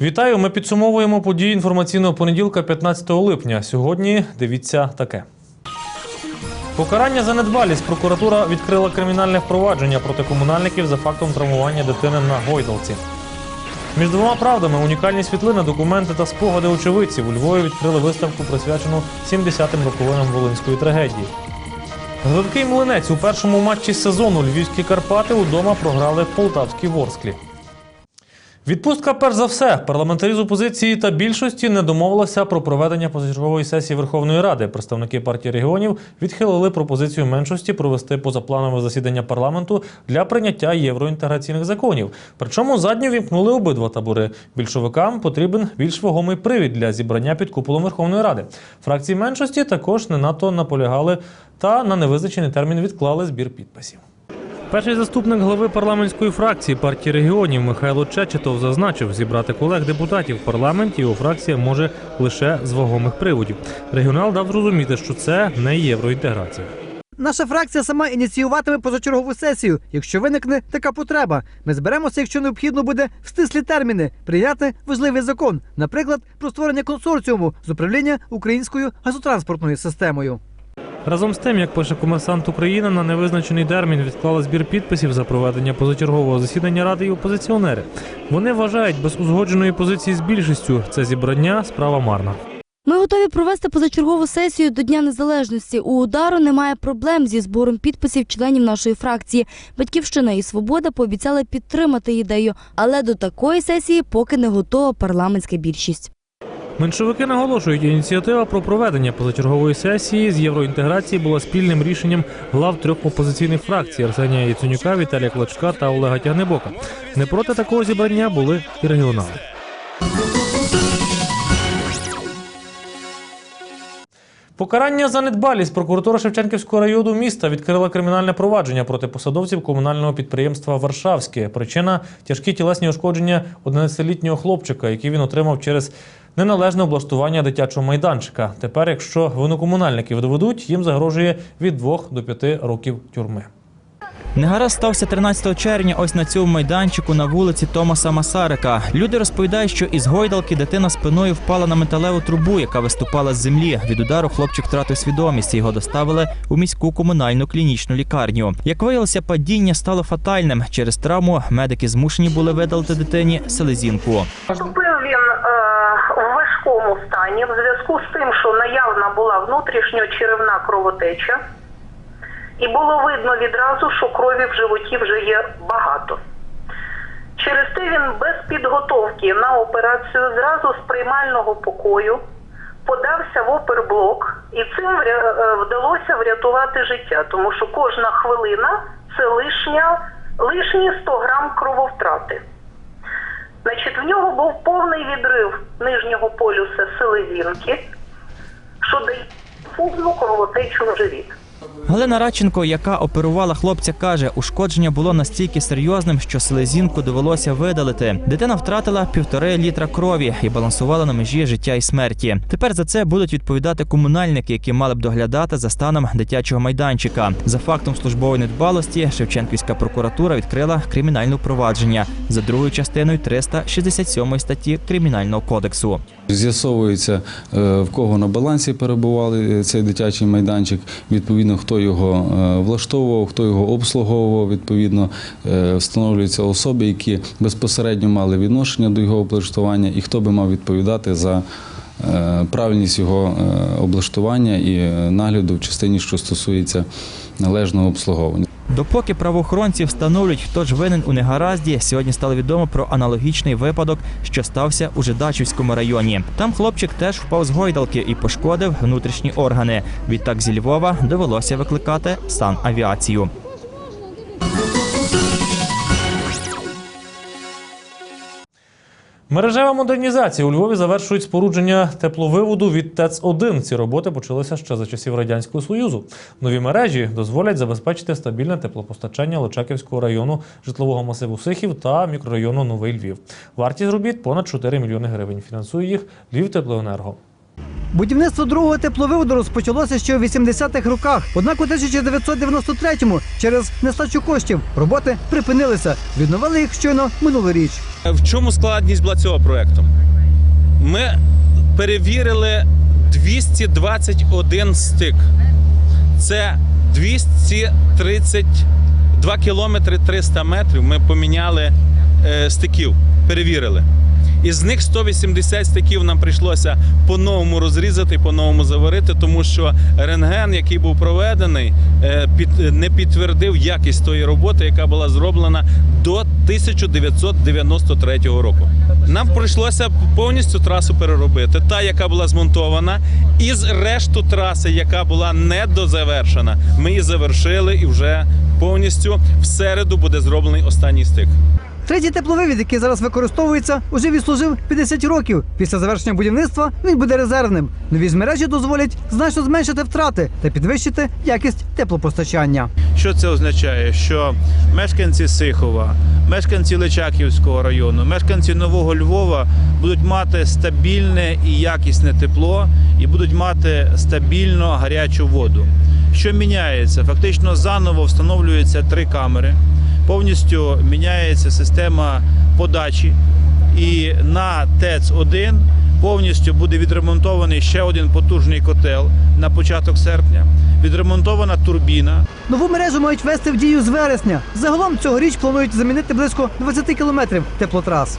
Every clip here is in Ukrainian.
Вітаю! Ми підсумовуємо події інформаційного понеділка 15 липня. Сьогодні дивіться таке. Покарання за недбалість. Прокуратура відкрила кримінальне впровадження проти комунальників за фактом травмування дитини на гойдалці. Між двома правдами унікальні світлини, документи та спогади очевидців у Львові відкрили виставку, присвячену 70-м роковинам Волинської трагедії. Гладкий млинець у першому матчі сезону Львівські Карпати удома програли полтавські Ворсклі. Відпустка перш за все. Парламентарі з опозиції та більшості не домовилися про проведення позачергової сесії Верховної Ради. Представники партії регіонів відхилили пропозицію меншості провести позапланове засідання парламенту для прийняття євроінтеграційних законів. Причому задню вімкнули обидва табори. Більшовикам потрібен більш вагомий привід для зібрання під куполом Верховної Ради. Фракції меншості також не надто наполягали та на невизначений термін відклали збір підписів. Перший заступник глави парламентської фракції партії регіонів Михайло Чечетов зазначив, зібрати колег депутатів в парламенті його фракція може лише з вагомих приводів. Регіонал дав зрозуміти, що це не євроінтеграція. Наша фракція сама ініціюватиме позачергову сесію, якщо виникне така потреба. Ми зберемося, якщо необхідно буде в стислі терміни прийняти важливий закон, наприклад, про створення консорціуму з управління українською газотранспортною системою. Разом з тим, як пише комерсант Україна, на невизначений термін відклали збір підписів за проведення позачергового засідання ради і опозиціонери. Вони вважають, без узгодженої позиції з більшістю це зібрання справа марна. Ми готові провести позачергову сесію до Дня Незалежності. У удару немає проблем зі збором підписів членів нашої фракції. Батьківщина і Свобода пообіцяли підтримати ідею, але до такої сесії поки не готова парламентська більшість. Меншовики наголошують, ініціатива про проведення позачергової сесії з євроінтеграції була спільним рішенням глав трьох опозиційних фракцій Арсенія Яценюка, Віталія Клочка та Олега Тягнебока. Не проти такого зібрання були і регіонали. Покарання за недбалість прокуратура Шевченківського району міста відкрила кримінальне провадження проти посадовців комунального підприємства Варшавське. Причина тяжкі тілесні ушкодження 11-літнього хлопчика, які він отримав через неналежне облаштування дитячого майданчика. Тепер, якщо винокомунальників доведуть, їм загрожує від 2 до 5 років тюрми. Негаразд стався 13 червня ось на цьому майданчику на вулиці Томаса Масарика. Люди розповідають, що із гойдалки дитина спиною впала на металеву трубу, яка виступала з землі. Від удару хлопчик втратив свідомість. Його доставили у міську комунальну клінічну лікарню. Як виявилося, падіння стало фатальним. Через травму медики змушені були видалити дитині селезінку. Поступив він в важкому стані в зв'язку з тим, що наявна була внутрішньочеревна кровотеча, і було видно відразу, що крові в животі вже є багато. Через те він без підготовки на операцію зразу з приймального покою подався в оперблок, і цим е, вдалося врятувати життя, тому що кожна хвилина це лишня, лишні 100 грам крововтрати. Значить, в нього був повний відрив нижнього полюса селезінки, що дає повну кровотечу в живіт. Галина Радченко, яка оперувала хлопця, каже, ушкодження було настільки серйозним, що селезінку довелося видалити. Дитина втратила півтори літра крові і балансувала на межі життя і смерті. Тепер за це будуть відповідати комунальники, які мали б доглядати за станом дитячого майданчика. За фактом службової недбалості Шевченківська прокуратура відкрила кримінальне провадження за другою частиною 367 статті Кримінального кодексу. З'ясовується, е, в кого на балансі перебували цей дитячий майданчик, відповідно, хто його е, влаштовував, хто його обслуговував, відповідно, е, встановлюються особи, які безпосередньо мали відношення до його облаштування, і хто би мав відповідати за е, правильність його облаштування і нагляду в частині, що стосується належного обслуговування. Допоки правоохоронці встановлюють, хто ж винен у негаразді, сьогодні стало відомо про аналогічний випадок, що стався у Жидачівському районі. Там хлопчик теж впав з гойдалки і пошкодив внутрішні органи. Відтак зі Львова довелося викликати санавіацію. Мережева модернізація у Львові завершують спорудження тепловиводу від ТЕЦ-1. Ці роботи почалися ще за часів радянського союзу. Нові мережі дозволять забезпечити стабільне теплопостачання Личаківського району, житлового масиву Сихів та мікрорайону Новий Львів. Вартість робіт понад 4 мільйони гривень. Фінансує їх Львів Теплоенерго. Будівництво другого тепловиводу розпочалося ще у 80-х роках. Однак у 1993-му через нестачу коштів роботи припинилися. Відновили їх щойно минулоріч. В чому складність була цього проекту? Ми перевірили 221 стик. Це 232 кілометри 300 метрів. Ми поміняли е, стиків, перевірили. Із них 180 стиків нам прийшлося по-новому розрізати, по-новому заварити, тому що рентген, який був проведений, е, не підтвердив якість тої роботи, яка була зроблена до 1993 року. Нам прийшлося повністю трасу переробити, та, яка була змонтована, і з решту траси, яка була недозавершена. Ми її завершили і вже повністю в середу буде зроблений останній стик. Третій тепловивід, який зараз використовується, уже відслужив 50 років. Після завершення будівництва він буде резервним. Нові ж мережі дозволять значно зменшити втрати та підвищити якість теплопостачання. Що це означає? Що мешканці Сихова, мешканці Личаківського району, мешканці Нового Львова будуть мати стабільне і якісне тепло і будуть мати стабільно гарячу воду. Що міняється? Фактично заново встановлюються три камери, повністю міняється система подачі, і на ТЕЦ-1 повністю буде відремонтований ще один потужний котел на початок серпня. Відремонтована турбіна, Нову мережу мають ввести в дію з вересня. Загалом цьогоріч планують замінити близько 20 кілометрів теплотрас.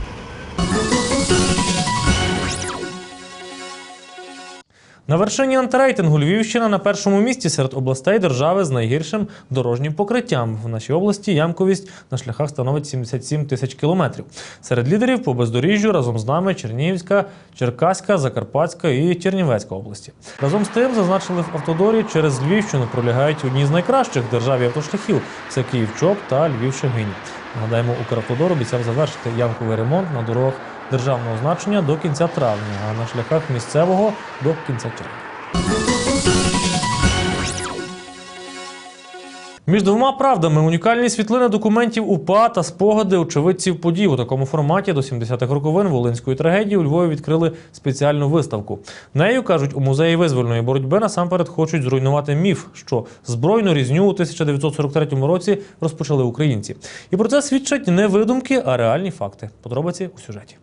На вершині антирейтингу Львівщина на першому місці серед областей держави з найгіршим дорожнім покриттям. В нашій області ямковість на шляхах становить 77 тисяч кілометрів. Серед лідерів по бездоріжжю разом з нами Чернігівська, Черкаська, Закарпатська і Чернівецька області. Разом з тим зазначили в автодорі через Львівщину пролягають одні з найкращих державі автошляхів це Київ-Чоп та Львів-Шегині. Нагадаємо, Укравтодор обіцяв завершити ямковий ремонт на дорогах державного значення до кінця травня, а на шляхах місцевого до кінця червня. Між двома правдами унікальні світлини документів УПА та спогади очевидців подій у такому форматі до 70-х роковин Волинської трагедії у Львові відкрили спеціальну виставку. Нею кажуть, у музеї визвольної боротьби насамперед хочуть зруйнувати міф, що збройну різню у 1943 році розпочали українці. І про це свідчать не видумки, а реальні факти. Подробиці у сюжеті.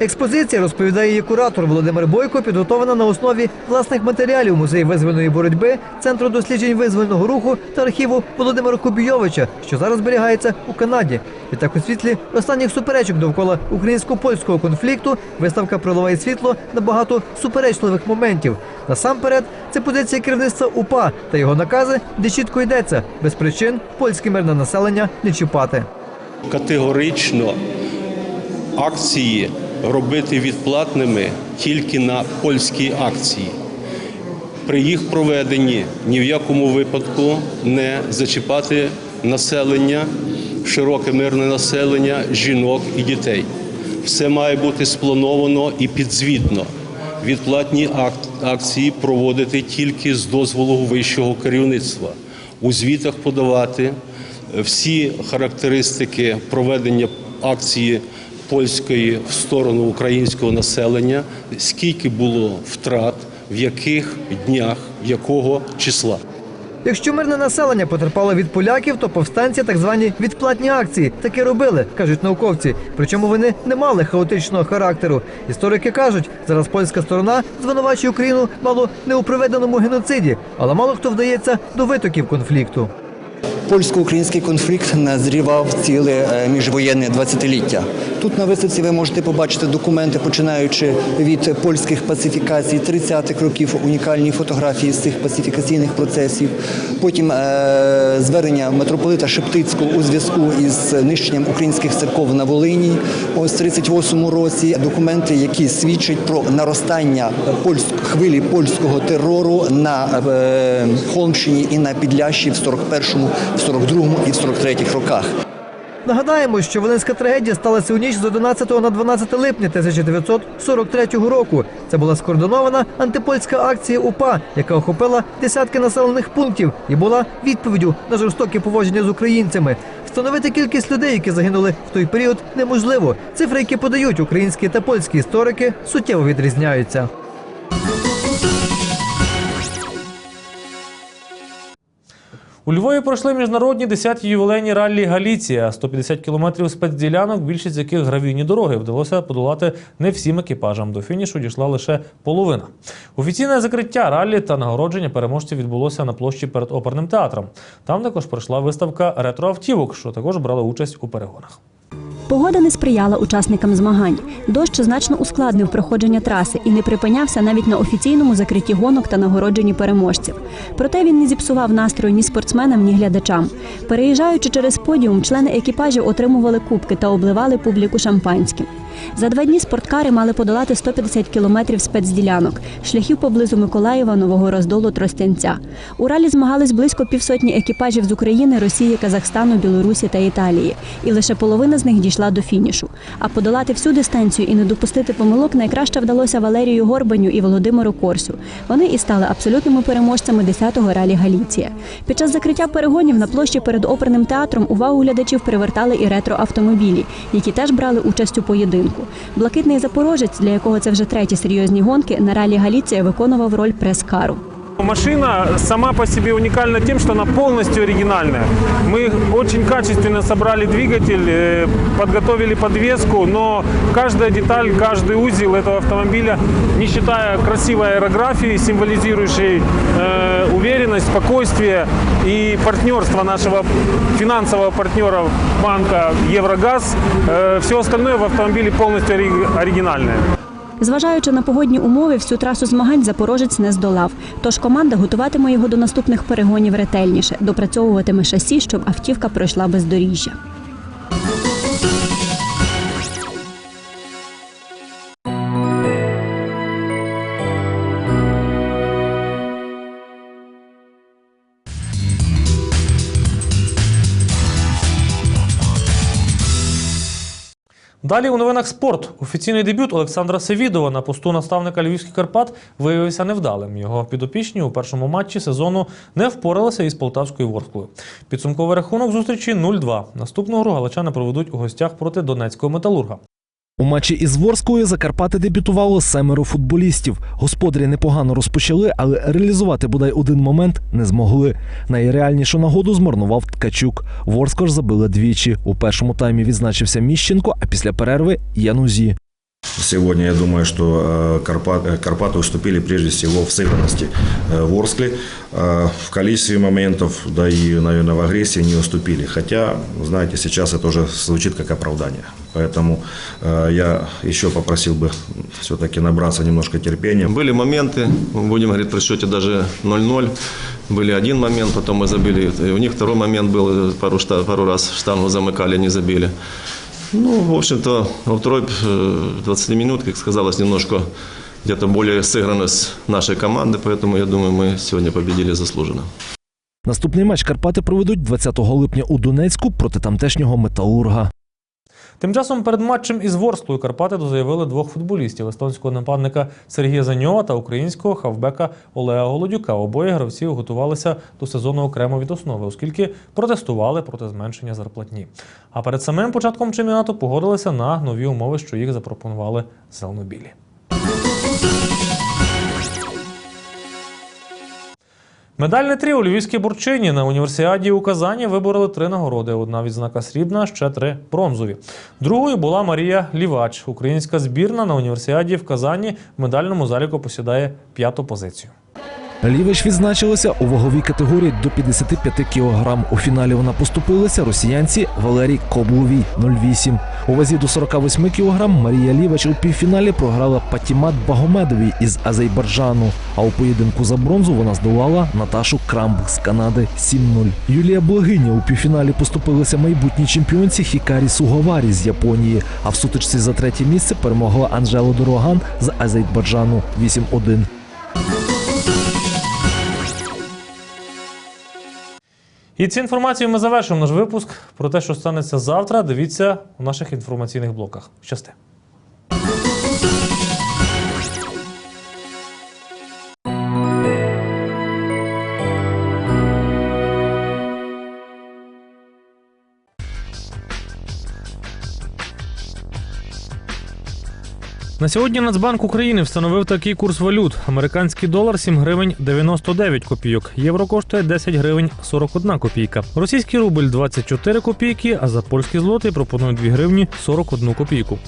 Експозиція, розповідає її куратор Володимир Бойко, підготовлена на основі власних матеріалів музею визвольної боротьби, центру досліджень визвольного руху та архіву Володимира Кубійовича, що зараз зберігається у Канаді. Відтак у світлі останніх суперечок довкола українсько-польського конфлікту виставка проливає світло на багато суперечливих моментів. Насамперед, це позиція керівництва УПА та його накази, де чітко йдеться без причин польське мирне населення не чіпати. категорично акції робити відплатними тільки на польські акції. При їх проведенні ні в якому випадку не зачіпати населення, широке мирне населення, жінок і дітей. Все має бути сплановано і підзвітно. Відплатні акції проводити тільки з дозволу вищого керівництва. У звітах подавати всі характеристики проведення акції польської в сторону українського населення, скільки було втрат, в яких днях, якого числа. Якщо мирне населення потерпало від поляків, то повстанці так звані відплатні акції таки робили, кажуть науковці. Причому вони не мали хаотичного характеру. Історики кажуть, зараз польська сторона звинувачує Україну мало не у проведеному геноциді, але мало хто вдається до витоків конфлікту. Польсько-український конфлікт назрівав ціле е, міжвоєнне 20-ліття. Тут на виставці ви можете побачити документи, починаючи від польських пацифікацій 30-х років, унікальні фотографії з цих пацифікаційних процесів. Потім е, звернення митрополита Шептицького у зв'язку із нищенням українських церков на Волині. Ось в 38-му році документи, які свідчать про наростання хвилі польського терору на е, Холмщині і на Підлящі в 41-му, в 42-му і в 43-х роках. Нагадаємо, що Волинська трагедія сталася у ніч з 11 на 12 липня 1943 року. Це була скоординована антипольська акція УПА, яка охопила десятки населених пунктів і була відповіддю на жорстоке поводження з українцями. Встановити кількість людей, які загинули в той період, неможливо. Цифри, які подають українські та польські історики, суттєво відрізняються. У Львові пройшли міжнародні 10-ті ювілейні раллі Галіція. 150 кілометрів спецділянок, більшість яких гравійні дороги. Вдалося подолати не всім екіпажам. До фінішу дійшла лише половина. Офіційне закриття раллі та нагородження переможців відбулося на площі перед оперним театром. Там також пройшла виставка ретроавтівок, що також брали участь у перегонах. Погода не сприяла учасникам змагань. Дощ значно ускладнив проходження траси і не припинявся навіть на офіційному закритті гонок та нагородженні переможців. Проте він не зіпсував настрою ні спортсменам, ні глядачам. Переїжджаючи через подіум, члени екіпажів отримували кубки та обливали публіку шампанським. За два дні спорткари мали подолати 150 кілометрів спецділянок, шляхів поблизу Миколаєва, Нового Роздолу, Тростянця. У ралі змагались близько півсотні екіпажів з України, Росії, Казахстану, Білорусі та Італії. І лише половина з них дійшла до фінішу. А подолати всю дистанцію і не допустити помилок найкраще вдалося Валерію Горбаню і Володимиру Корсю. Вони і стали абсолютними переможцями 10-го ралі Галіція. Під час закриття перегонів на площі перед оперним театром увагу глядачів привертали і ретроавтомобілі, які теж брали участь у поєдинку. Блакитний запорожець, для якого це вже треті серйозні гонки, на ралі Галіція виконував роль прес-кару. Машина сама по себе уникальна тем, что она полностью оригинальная. Мы очень качественно собрали двигатель, э, подготовили подвеску, но каждая деталь, каждый узел этого автомобиля, не считая красивой аэрографии, символизирующей э, уверенность, спокойствие и партнерство нашего финансового партнера банка Еврогаз, э, все остальное в автомобиле полностью ори- оригинальное. Зважаючи на погодні умови, всю трасу змагань запорожець не здолав. Тож команда готуватиме його до наступних перегонів ретельніше, допрацьовуватиме шасі, щоб автівка пройшла бездоріжжя. Далі у новинах спорт. Офіційний дебют Олександра Севідова на посту наставника Львівських Карпат виявився невдалим. Його підопічні у першому матчі сезону не впоралися із полтавською ворсклою. Підсумковий рахунок зустрічі 0-2. Наступну гру галичани проведуть у гостях проти донецького металурга. У матчі із Ворською Закарпати дебютувало семеро футболістів. Господарі непогано розпочали, але реалізувати бодай один момент не змогли. Найреальнішу нагоду змарнував Ткачук. Ворскла ж забила двічі. У першому таймі відзначився Міщенко, а після перерви Янузі. Сегодня я думаю, что э, Карпат- э, Карпаты уступили прежде всего в сыгранности э, Ворскли. В количестве моментов, да и, наверное, в агрессии не уступили. Хотя, знаете, сейчас это уже звучит как оправдание. Поэтому я еще попросил бы все-таки набраться немножко терпения. Были моменты, будем говорить, при счете даже 0-0. Были один момент, потом мы забили. И у них второй момент был, пару, пару раз штангу замыкали, не забили. Ну, в общем-то, во второй э, 20 минут, как сказалось, немножко где-то более сыгранность нашей команды, поэтому я думаю, мы сегодня победили заслуженно. Наступний матч Карпати проведуть 20 липня у Донецьку проти тамтешнього металурга. Тим часом перед матчем із Ворсклою Карпати заявили двох футболістів естонського нападника Сергія Заньова та українського хавбека Олега Голодюка. Обоє гравці готувалися до сезону окремо від основи, оскільки протестували проти зменшення зарплатні. А перед самим початком чемпіонату погодилися на нові умови, що їх запропонували зеленобілі. Медальне у Львівській Бурчині на універсіаді у Казані вибороли три нагороди. Одна відзнака срібна, ще три бронзові. Другою була Марія Лівач. Українська збірна на універсіаді в Казані в медальному заліку посідає п'яту позицію. Лівич відзначилася у ваговій категорії до 55 кг. У фіналі вона поступилася росіянці Валерій Кобловій 08. У вазі до 48 кг Марія Лівач у півфіналі програла Патімат Багомедовій із Азербайджану. А у поєдинку за бронзу вона здолала Наташу Крамб з Канади 7-0. Юлія Благиня у півфіналі поступилася майбутній чемпіонці Хікарі Сугаварі з Японії. А в сутичці за третє місце перемогла Анжела Дороган з Азербайджану 8-1. І цю інформацію ми завершимо наш випуск. Про те, що станеться завтра, дивіться у наших інформаційних блоках. Щасти! На сьогодні Нацбанк України встановив такий курс валют. Американський долар 7 гривень 99 копійок. Євро коштує 10 гривень 41 копійка. Російський рубль 24 копійки, а за польський злотий пропонують 2 гривні 41 копійку.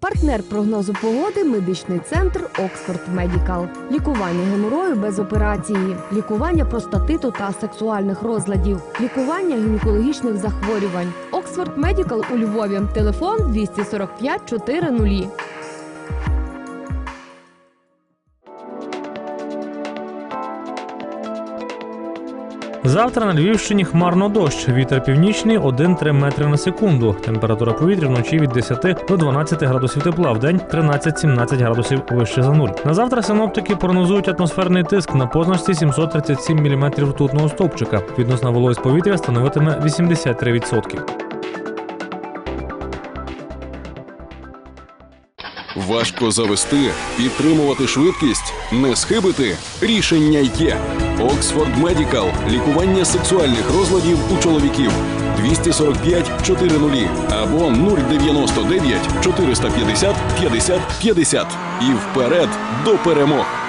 Партнер прогнозу погоди медичний центр Оксфорд Медікал. Лікування геморою без операції, лікування простатиту та сексуальних розладів, лікування гінекологічних захворювань. Оксфорд Медікал у Львові. Телефон 245 400. Завтра на Львівщині хмарно дощ. Вітер північний 1-3 метри на секунду. Температура повітря вночі від 10 до 12 градусів тепла, в день 13-17 градусів вище за нуль. На завтра синоптики прогнозують атмосферний тиск на позначці 737 мм ртутного стовпчика. Відносна вологість повітря становитиме 83%. Важко завести, підтримувати швидкість, не схибити. Рішення є. Оксфорд Медікал. Лікування сексуальних розладів у чоловіків. 245 400 або 099 450 50 50. І вперед до перемог.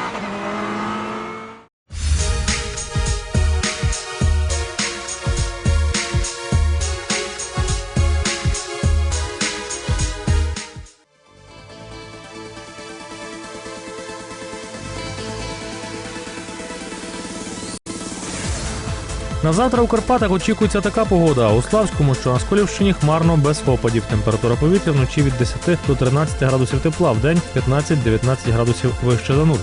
На завтра у Карпатах очікується така погода. а У Славському, що на Сколівщині хмарно без опадів. Температура повітря вночі від 10 до 13 градусів тепла, в день 15-19 градусів вище за нуль.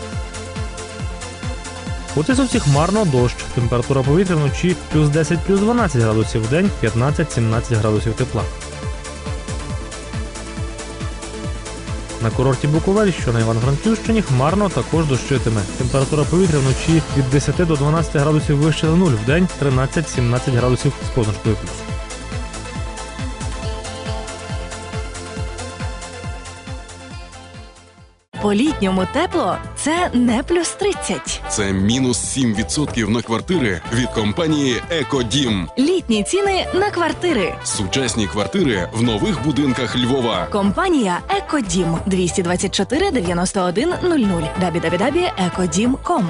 У Тисовці хмарно дощ. Температура повітря вночі плюс 10 плюс 12 градусів, в день 15-17 градусів тепла. На курорті Буковель, що на Івано-Франківщині, хмарно також дощитиме. Температура повітря вночі від 10 до 12 градусів вище за нуль, в день 13-17 градусів з позначкою плюс. По літньому тепло це не плюс 30. Це мінус 7% на квартири від компанії Екодім. Літні ціни на квартири. Сучасні квартири в нових будинках Львова. Компанія Екодім 224 91 00 www.ekodim.com